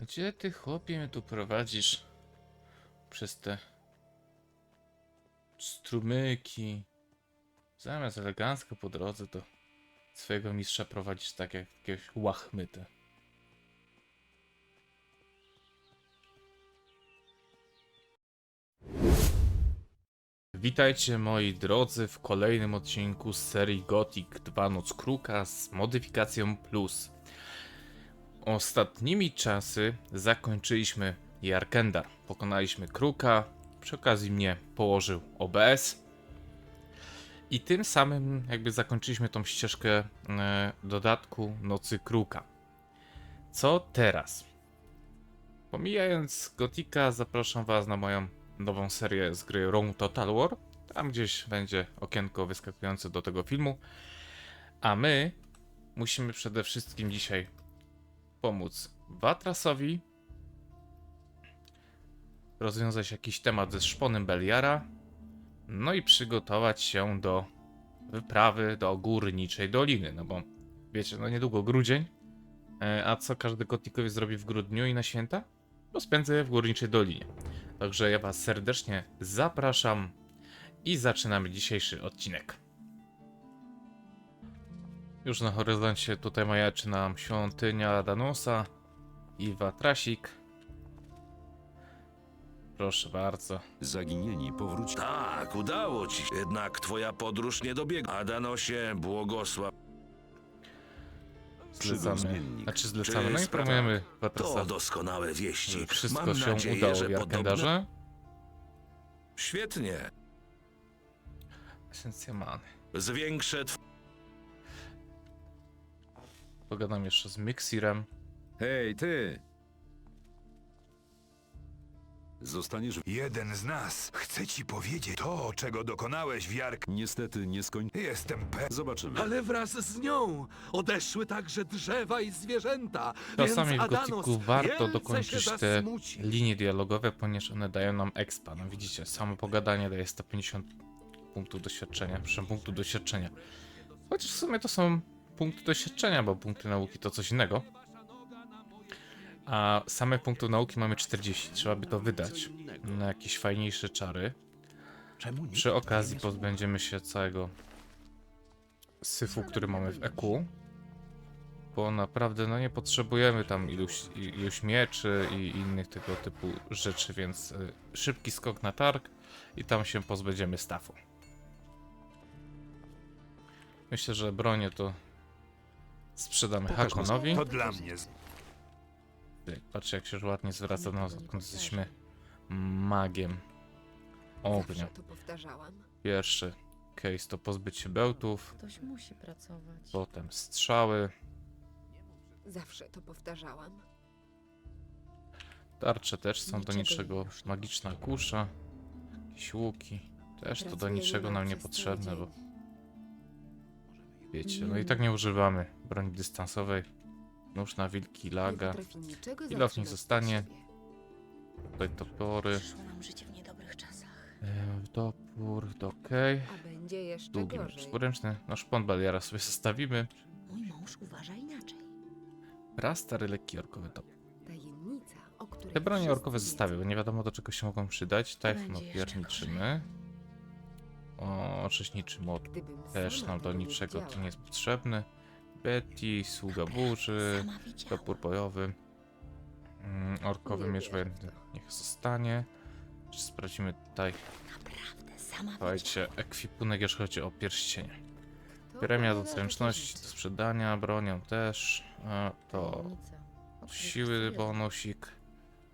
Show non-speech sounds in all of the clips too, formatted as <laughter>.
Gdzie ty chłopie mnie tu prowadzisz? Przez te strumyki. Zamiast elegancko po drodze, to swojego mistrza prowadzisz tak jak jakiegoś łachmytę. Witajcie moi drodzy w kolejnym odcinku z serii Gothic 2 Noc Kruka z modyfikacją plus. Ostatnimi czasy zakończyliśmy Jarkendar. Pokonaliśmy Kruka, przy okazji mnie położył OBS. I tym samym jakby zakończyliśmy tą ścieżkę e, dodatku Nocy Kruka. Co teraz? Pomijając Gotika, zapraszam Was na moją nową serię z gry Rome Total War. Tam gdzieś będzie okienko wyskakujące do tego filmu. A my musimy przede wszystkim dzisiaj pomóc Watrasowi rozwiązać jakiś temat ze szponem Beliara, no i przygotować się do wyprawy do Górniczej Doliny, no bo wiecie, no niedługo grudzień, e, a co każdy gotikowiec zrobi w grudniu i na święta? No spędzę je w Górniczej Dolinie. Także ja was serdecznie zapraszam i zaczynamy dzisiejszy odcinek. Już na horyzoncie tutaj majaczy nam świątynia Danusa i Watrasik. Proszę bardzo. Zaginieni powróci. Tak, udało ci się. Jednak twoja podróż nie dobiegła. Adanosie, błogosław. Zlecamy. Znaczy zlecamy. Czy No i sprawa- promujemy To Watrasa. doskonałe wieści. Wszystko Mam się nadzieję, udało że w podobno... Jarkendarze. Świetnie. Esencja many. Zwiększę tw... Pogadam jeszcze z Mixirem. Hej, ty! Zostaniesz. Jeden z nas chce ci powiedzieć to, czego dokonałeś w Jark. Niestety nie skończy. Jestem pe... Zobaczymy. Ale wraz z nią odeszły także drzewa i zwierzęta. Czasami w więc Adanos Gotiku warto wielce dokończyć się te linie dialogowe, ponieważ one dają nam expa. No widzicie, samo pogadanie daje 150 punktów doświadczenia, przepraszam, punktów doświadczenia. Chociaż w sumie to są punkty doświadczenia, bo punkty nauki to coś innego. A samych punktów nauki mamy 40, trzeba by to wydać na jakieś fajniejsze czary. Przy okazji pozbędziemy się całego syfu, który mamy w EQ. Bo naprawdę no nie potrzebujemy tam iluś, iluś mieczy i innych tego typu rzeczy, więc y, szybki skok na targ i tam się pozbędziemy stafu. Myślę, że bronię to sprzedamy Pokaż Hakonowi. To dla mnie. Ty, Patrzcie jak się już ładnie zwraca do nas, odkąd jesteśmy magiem ognia. Zawsze to powtarzałam. Pierwszy case to pozbyć się bełtów, Ktoś musi pracować. potem strzały, Zawsze to powtarzałam. tarcze też są do Niczego niczego, już nie magiczna kusza, jakieś łuki, też to do niczego nam niemal nie przez potrzebne, cały bo dzień. Wiecie, no i tak nie używamy broni dystansowej, nóż na wilki, laga, Ilownik zostanie. tutaj topory, Przyszło nam życie w niedobrych czasach. e, topór, to okej, A będzie jeszcze długi gorzej. czworęczny, no szpon baliara sobie zostawimy, Mój mąż uważa inaczej. prastary lekki orkowy topór. Tajemnica, o której Te bronie wszyscy orkowe wiedzą. zostawię, bo nie wiadomo do czego się mogą przydać. Tajfun będzie jeszcze opierniczymy. O, oczyśniczy młot też nam do niczego to widziała. nie jest potrzebny. Betty, sługa burzy, topór bojowy. Mm, orkowy miecz wojenny to. niech zostanie. Czy sprawdzimy tutaj, słuchajcie, ekwipunek, jeżeli chodzi o pierścienie. To Premia do zręczności, do sprzedania, bronią też. To siły bonusik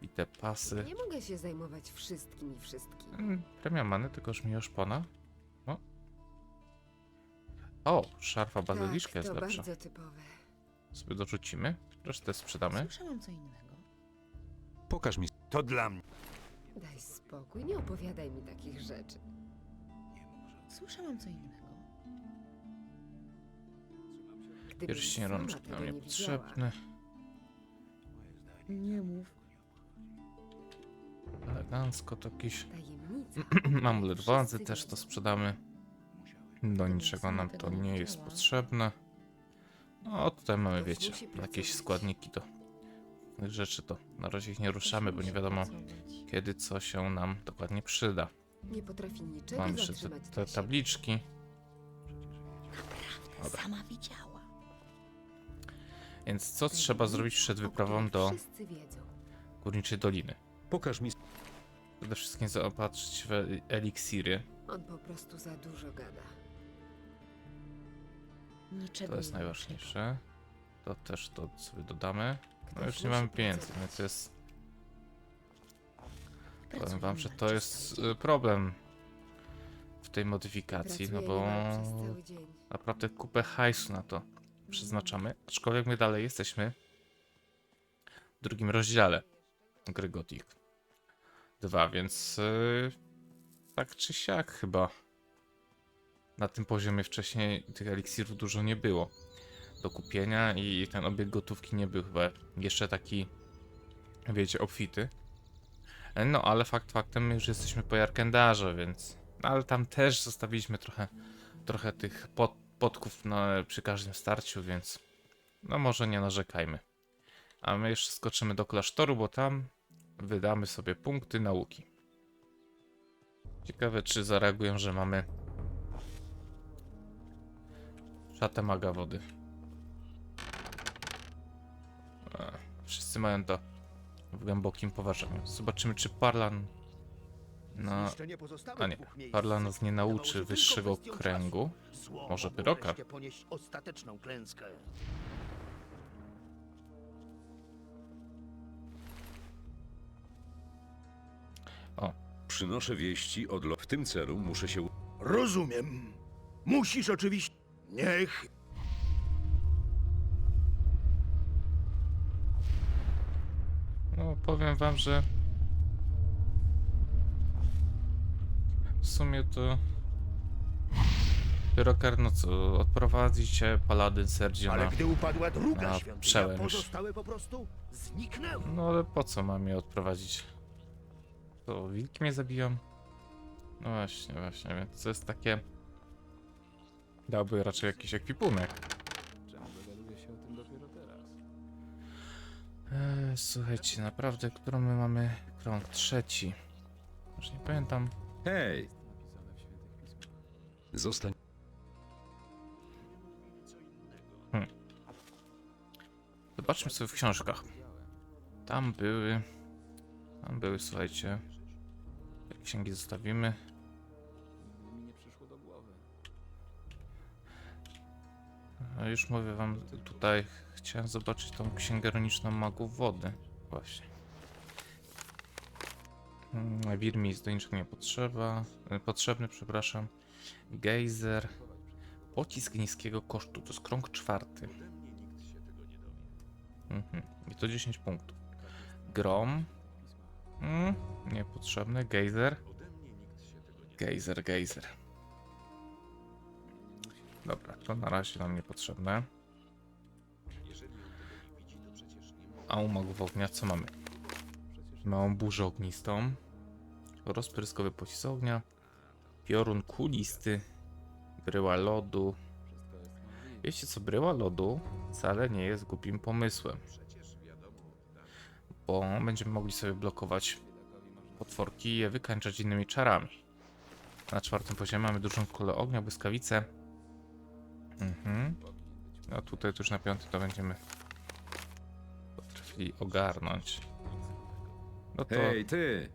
i te pasy. Nie mogę się zajmować wszystkim i wszystkim. Mm, Premia many, tylko już mi już pana. O. Szarfa bazyliszka tak, jest to lepsza. bardzo typowe. Sobie dorzucimy. Resztę sprzedamy. Słyszałam co innego. Pokaż mi. To dla mnie. Daj spokój, nie opowiadaj mi takich rzeczy. Słyszałam co innego. Gdybym Pierścień sama rączki tego nam nie niepotrzebny. Nie mów. Elegancko to jakiś. Tajemnica. <clears throat> Wszyscy władzy też to sprzedamy. Do niczego nam to nie jest potrzebne. No tutaj mamy, wiecie, jakieś składniki do tych rzeczy, to na razie ich nie ruszamy, bo nie wiadomo kiedy co się nam dokładnie przyda. Nie potrafi niczego Mam jeszcze te, te tabliczki. Dobra. Sama widziała. Więc co trzeba zrobić przed wyprawą do. Górniczej Doliny? Pokaż mi... Przede wszystkim zaopatrzyć w eliksiry. On po prostu za dużo gada. Niczego To jest nie najważniejsze. To też to sobie dodamy. No Ktoś już nie musi mamy pieniędzy, pracować. więc jest. Powiem wam, że to jest y, problem w tej modyfikacji, no bo naprawdę kupę hajsu na to przeznaczamy. Aczkolwiek my dalej jesteśmy w drugim rozdziale gry Gothic 2, więc y, tak czy siak chyba na tym poziomie wcześniej tych eliksirów dużo nie było do kupienia i ten obieg gotówki nie był chyba jeszcze taki, wiecie, obfity. No, ale fakt faktem, my już jesteśmy po Jarkendarze, więc... No, ale tam też zostawiliśmy trochę, trochę tych pod, podków na, przy każdym starciu, więc... No, może nie narzekajmy. A my jeszcze skoczymy do klasztoru, bo tam wydamy sobie punkty nauki. Ciekawe, czy zareagują, że mamy szatę maga wody. E, Wszyscy mają to w głębokim poważaniu. Zobaczymy, czy Parlan. No, a nie, Parlan nas nie nauczy wyższego kręgu. Może Pyroka. klęskę. Przynoszę wieści od lo... W tym celu muszę się... Rozumiem. Musisz oczywiście... Niech... No, powiem wam, że. W sumie to. Pyrokar, no co, odprowadzi cię Paladyn Sergio Ale na... gdy upadła druga na świątynia, przełęcz. pozostałe po prostu zniknęły. No ale po co mam je odprowadzić? To wilki mnie zabiją? No właśnie, właśnie, więc to jest takie... Dałby raczej jakiś ekwipunek. Eee, słuchajcie, naprawdę, którą my mamy krąg trzeci? Już nie pamiętam. Hej! Zostań... Zobaczmy sobie w książkach. Tam były. Tam były, słuchajcie. Te księgi zostawimy. Już mówię wam tutaj. Chciałem zobaczyć tą księgę runiczną magów wody. Właśnie. Mm, Wir mi jest do niczego nie potrzeba. e, Potrzebny, przepraszam. Gejzer. Pocisk niskiego kosztu. To jest krąg czwarty. Mhm. I to 10 punktów. Grom. Mm, niepotrzebny. Gejzer. Gejzer, gejzer. Dobra, to na razie nam niepotrzebne. A u magów ognia co mamy? Małą burzę ognistą. Rozpryskowy pocisk ognia. Piorun kulisty. Bryła lodu. Wiecie co, bryła lodu wcale nie jest głupim pomysłem. Bo będziemy mogli sobie blokować potworki i je wykańczać innymi czarami. Na czwartym poziomie mamy dużą kulę ognia, błyskawicę. Mhm. A tutaj już na piąty to będziemy potrafili ogarnąć. No to Hej, ty!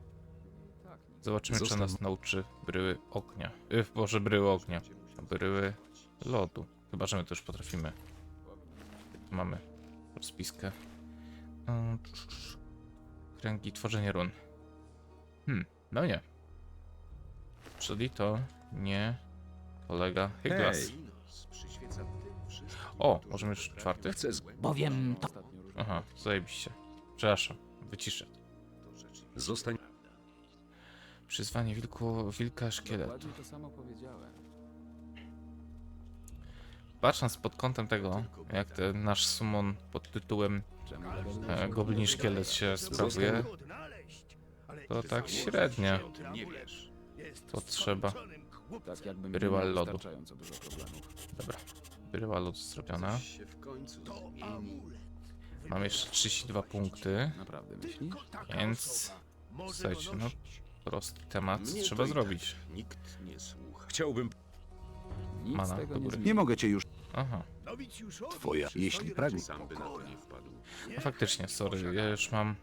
zobaczymy, czy zostaw- nas nauczy bryły ognia. Y, Boże, bryły ognia. Bryły lodu. Chyba, że my to już potrafimy. Mamy rozpiskę. Mm, Kręgi, tworzenie run. Hmm, no nie. Czyli to nie kolega Hyglas. Hej! O, możemy już czwarty? Chcę... Z... Bowiem to Aha, zajebiście. Przepraszam, wyciszę. Zostań... Przyzwanie wilku, wilka szkieletu. Patrząc pod kątem tego, jak ten nasz summon pod tytułem e, Goblin Szkielet się sprawuje, to tak średnio. Się o Tak jakbym miał lodu. wystarczająco dużo problemów. Dobra, bryła lodu zrobiona. To amulet. Mam jeszcze 32 punkty, Naprawdę myślisz? więc słuchajcie, no prosty temat Mnie trzeba i zrobić. Tak nikt nie słucha. Chciałbym Nic Mana tego do nie zmieni. Nie mogę cię już. Aha, Twoja, jeśli pragniesz. sam by na to nie wpadł. no faktycznie, sorry, ja już mam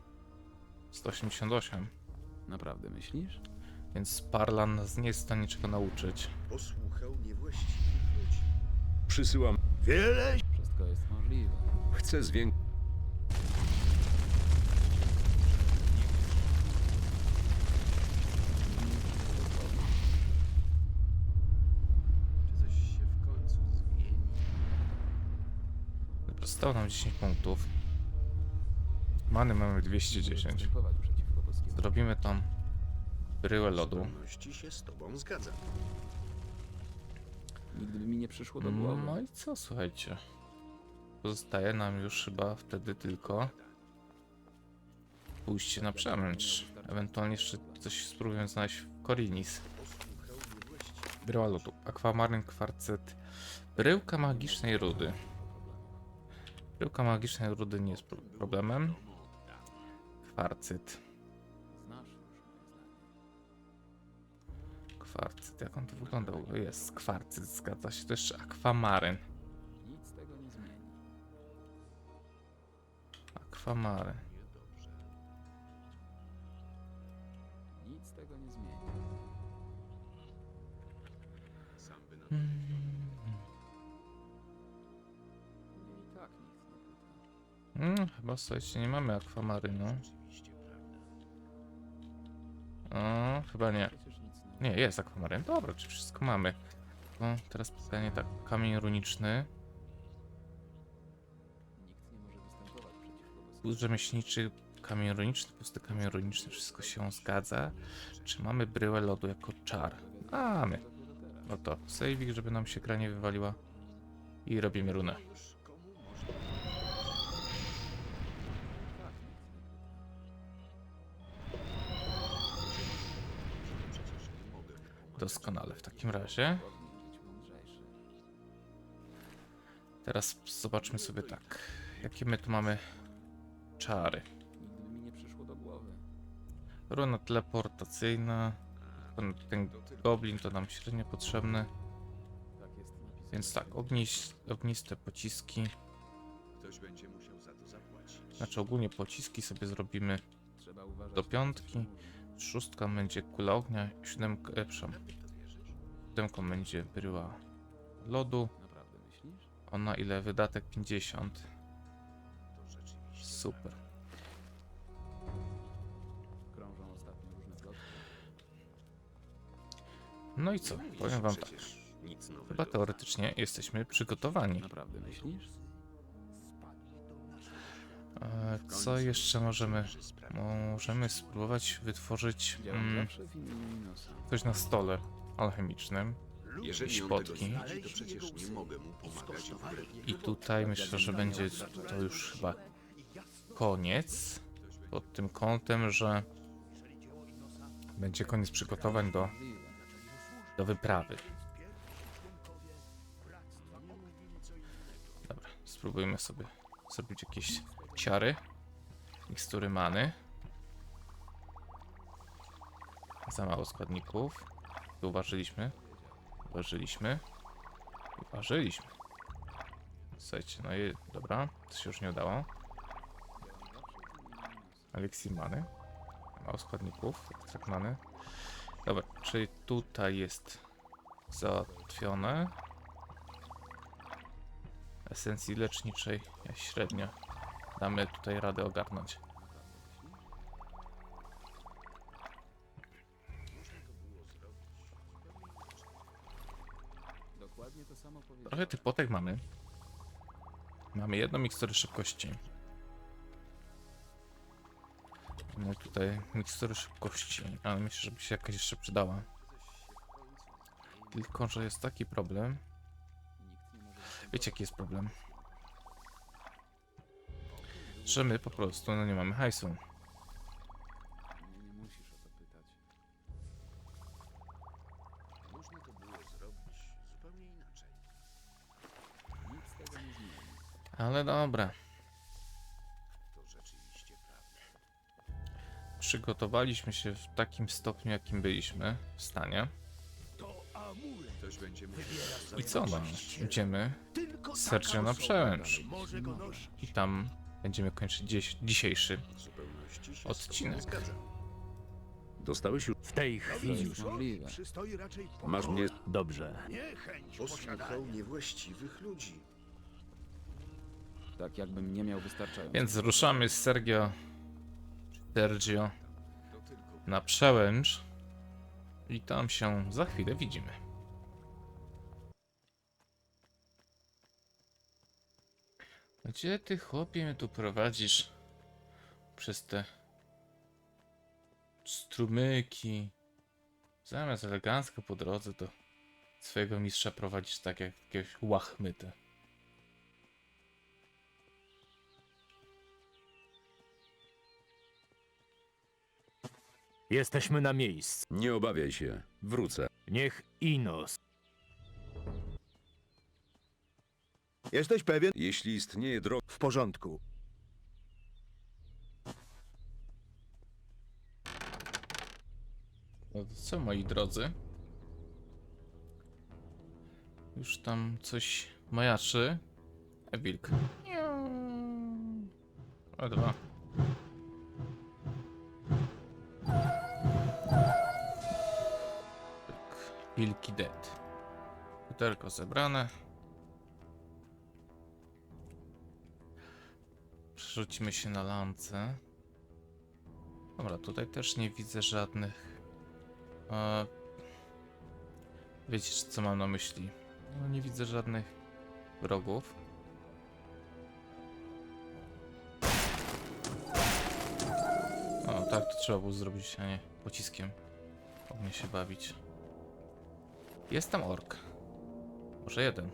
188, Naprawdę myślisz? Więc Parlan nas nie jest w stanie czego nauczyć. Posłuchał niewłaściwych ludzi. Przysyłam. Wiele Wszystko jest możliwe. Chcę zwiększyć. Coś się w końcu zmieni. Dobra, Zostało nam 10 punktów. Many mamy 210. Występować przeciwko boskiemu. Zrobimy tą bryłę lodu. się z tobą zgadzam. Nigdy by mi nie przyszło do głowy. No i co, słuchajcie. Pozostaje nam już chyba wtedy tylko pójście na przemęcz. Ewentualnie jeszcze coś spróbujemy znaleźć w Korinis. Bryła lodu. Akwamaryn, kwarcet. Bryłka magicznej rudy. Bryłka magicznej rudy nie jest pro- problemem. Kwarcyt. Jak on to wyglądał? Jest kwarcyt, zgadza się. To jeszcze akwamaryn. Nic nie. Akwamaryn. Nic tego nie zmieni. Sam by na to. Mnie i tak nikt nie pyta. Chyba słuchajcie, nie mamy akwamarynu. O, chyba nie. Nic. Nie, jest akwamaryn. Dobra, czy wszystko mamy? No, teraz pytanie tak. Kamień runiczny. Wóz rzemieślniczy, kamień runiczny, pusty kamień runiczny. Wszystko się zgadza. Czy mamy bryłę lodu jako czar? Mamy. No to saving, żeby nam się gra nie wywaliła. I robimy runę. Doskonale. W takim razie teraz zobaczmy sobie tak. Jakie my tu mamy czary? Runa teleportacyjna. Ten, goblin to nam średnio potrzebny. Więc tak, ogniś, ogniste pociski. Znaczy ogólnie pociski sobie zrobimy. Do piątki. Szóstka będzie kula ognia, siódemka, e, będzie bryła lodu. Ona ile? Wydatek 50. To rzeczywiście Super. No i co? Powiem wam tak. Chyba teoretycznie jesteśmy przygotowani. Naprawdę myślisz? E, Co jeszcze możemy? Możemy spróbować wytworzyć mm, coś na stole alchemicznym. Jeżeli Śpotki. nie widzi, to przecież nie mogę mu pomagać w broni. I tutaj myślę, że będzie to już chyba koniec. Pod tym kątem, że będzie koniec przygotowań do, do wyprawy. Dobra, spróbujmy sobie zrobić jakieś ciary. Mikstury many. Za mało składników. Uważyliśmy. Uważyliśmy. Uważyliśmy. Słuchajcie, no i dobra, to się już nie udało. Eliksir many. Mało składników, ekstrakt many. Dobra, czyli tutaj jest załatwione. Esencji leczniczej ja średnio damy tutaj radę ogarnąć. Trochę tych potek mamy. Mamy jedną miksturę szybkości. Mamy tutaj miksturę szybkości, ale myślę, żeby się jakaś jeszcze przydała. Tylko, że jest taki problem. Wiecie, jaki jest problem? że my po prostu no nie mamy hajsu. Ale dobra. Przygotowaliśmy się w takim stopniu, jakim byliśmy w stanie. I co nam? Idziemy Sergio na przełęcz. I tam będziemy kończyć dziś, dzisiejszy odcinek. Dostałeś już... W tej chwili możliwe. Przystoi raczej Masz mnie... dobrze. Nie chęć Posłuchał posiadania. niewłaściwych ludzi. Tak jakbym nie miał wystarczająco. Więc ruszamy z Sergio, Sergio na przełęcz i tam się za chwilę widzimy. Gdzie ty chłopie mnie tu prowadzisz przez te strumyki? Zamiast elegancko po drodze to swojego mistrza prowadzisz tak jak jakiegoś łachmytę. Jesteśmy na miejscu. Nie obawiaj się. Wrócę. Niech Inos. Jesteś pewien? Jeśli istnieje droga... W porządku. No to co, moi drodzy? Już tam coś majaczy. E, wilk. O, dwa. Tak, wilki dead. Pudelko zebrane. Przerzucimy się na lance. Dobra, tutaj też nie widzę żadnych a... Wiecie, co mam na myśli? No, nie widzę żadnych wrogów. O, tak to trzeba było zrobić, a nie pociskiem. Mogę się bawić. Jest tam ork. Może jeden.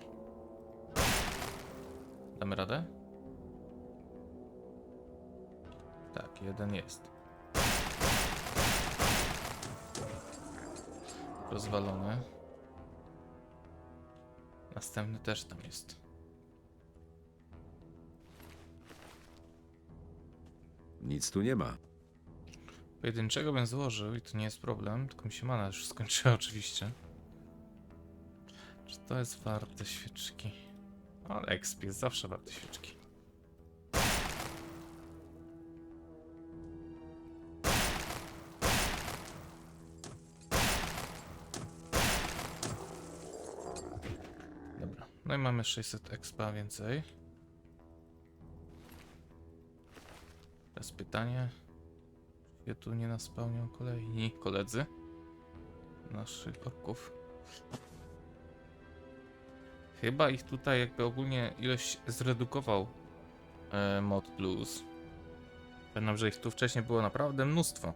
Damy radę? Tak, jeden jest. rozwalony. Następny też tam jest. Nic tu nie ma. Pojedynczego bym złożył i to nie jest problem, tylko mi się mana już skończyła <laughs> oczywiście. Czy to jest warte świeczki? Ale exp jest zawsze warte świeczki. No i mamy 600 expa więcej. Teraz pytanie. Czy tu nie naspełnią kolejni koledzy naszych orków? Chyba ich tutaj jakby ogólnie ilość zredukował e, mod plus. Pamiętam, że ich tu wcześniej było naprawdę mnóstwo.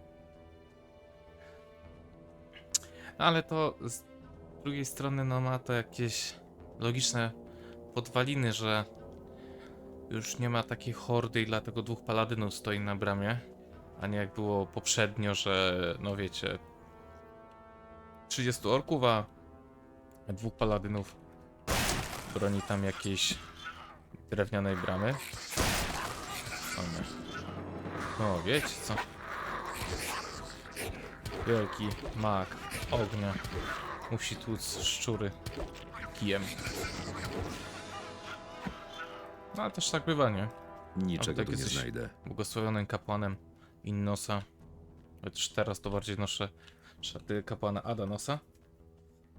Ale to z drugiej strony no ma to jakieś logiczne podwaliny, że już nie ma takiej hordy i dlatego dwóch paladynów stoi na bramie, a nie jak było poprzednio, że no wiecie 30 orków, a dwóch paladynów broni tam jakiejś drewnianej bramy. O nie. No wiecie co? Wielki mag ognia musi tłuc szczury kijem. No ale też tak bywa, nie? Niczego tak tu nie jesteś- znajdę. Błogosławionym kapłanem Innosa. Chociaż teraz to bardziej noszę szaty kapłana Adanosa.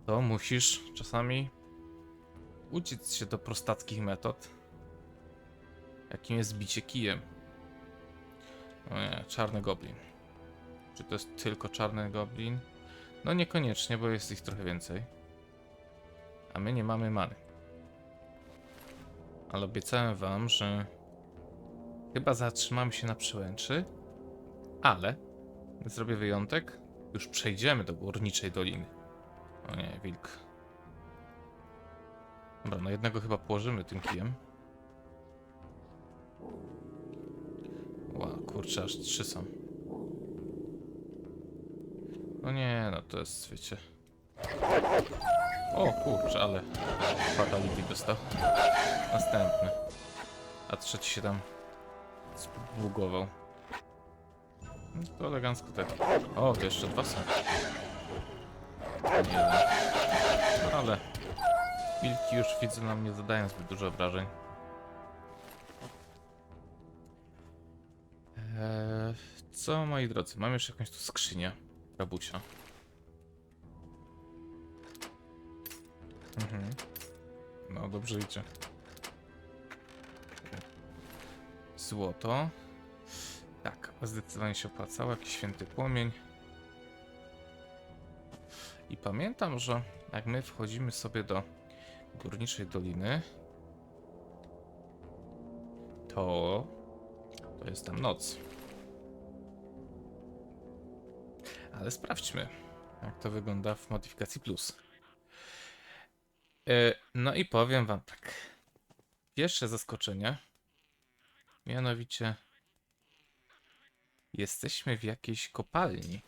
To musisz czasami uciec się do prostackich metod. Jakim jest bicie kijem. O nie, czarny goblin. Czy to jest tylko czarny goblin? No niekoniecznie, bo jest ich trochę więcej. My nie mamy many. Ale obiecałem wam, że Chyba zatrzymamy się na przełęczy, ale zrobię wyjątek. Już przejdziemy do górniczej doliny. O nie, wilk. Dobra, no jednego chyba położymy tym kijem. Ła, kurczę, aż trzy są. No nie, no to jest, wiecie... O kurczę, ale fatality dostał. Następny. A trzeci się tam zbugował. No To elegancko tak. O, to jeszcze dwa są. Nie. No ale wilki już widzę nam nie zadają zbyt dużo obrażeń. Eee, co moi drodzy, mam jeszcze jakąś tu skrzynię. Rabusia. Mhm. No dobrze idzie. Złoto. Tak, zdecydowanie się opłacało. Jakiś święty płomień. I pamiętam, że jak my wchodzimy sobie do górniczej doliny, to to jest tam noc. Ale sprawdźmy, jak to wygląda w modyfikacji plus. E, no i powiem wam tak. Pierwsze zaskoczenie. Mianowicie jesteśmy w jakiejś kopalni.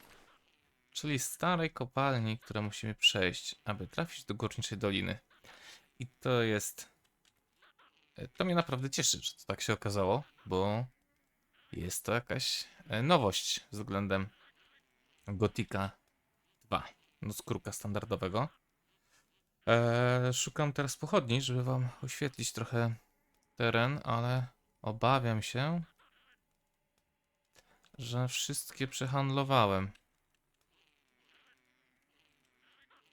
Czyli starej kopalni, które musimy przejść, aby trafić do Górniczej Doliny. I to jest... e, To mnie naprawdę cieszy, że to tak się okazało, bo jest to jakaś e, nowość względem Gotika 2, no skórka standardowego. Eee, szukam teraz pochodni, żeby wam oświetlić trochę teren, ale obawiam się, że wszystkie przehandlowałem.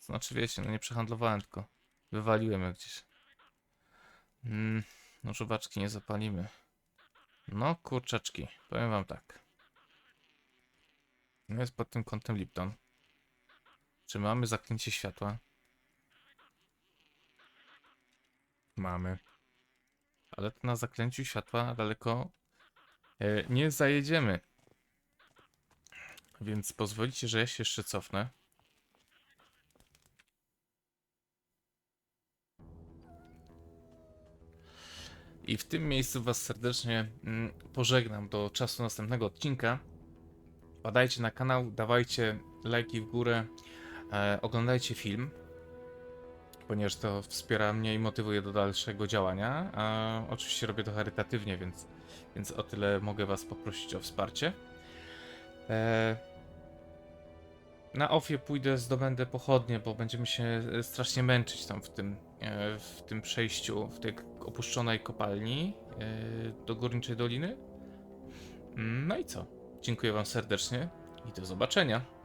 Znaczy wiecie, no nie przehandlowałem, tylko wywaliłem je gdzieś. Mm, no żuwaczki nie zapalimy. No kurczaczki, powiem wam tak. No Jest pod tym kątem Lipton. Czy mamy zaklęcie światła? Mamy. Ale to na zaklęciu światła daleko e, nie zajedziemy. Więc pozwolicie, że ja się jeszcze cofnę. I w tym miejscu Was serdecznie mm, pożegnam do czasu następnego odcinka. Wpadajcie na kanał, dawajcie lajki w górę, e, oglądajcie film, ponieważ to wspiera mnie i motywuje do dalszego działania. A oczywiście robię to charytatywnie, więc, więc o tyle mogę Was poprosić o wsparcie. E, na ofie pójdę, zdobędę pochodnie, bo będziemy się e, strasznie męczyć tam w tym, e, w tym przejściu, w tej opuszczonej kopalni do Górniczej Doliny. Mm, No i co? Dziękuję Wam serdecznie i do zobaczenia.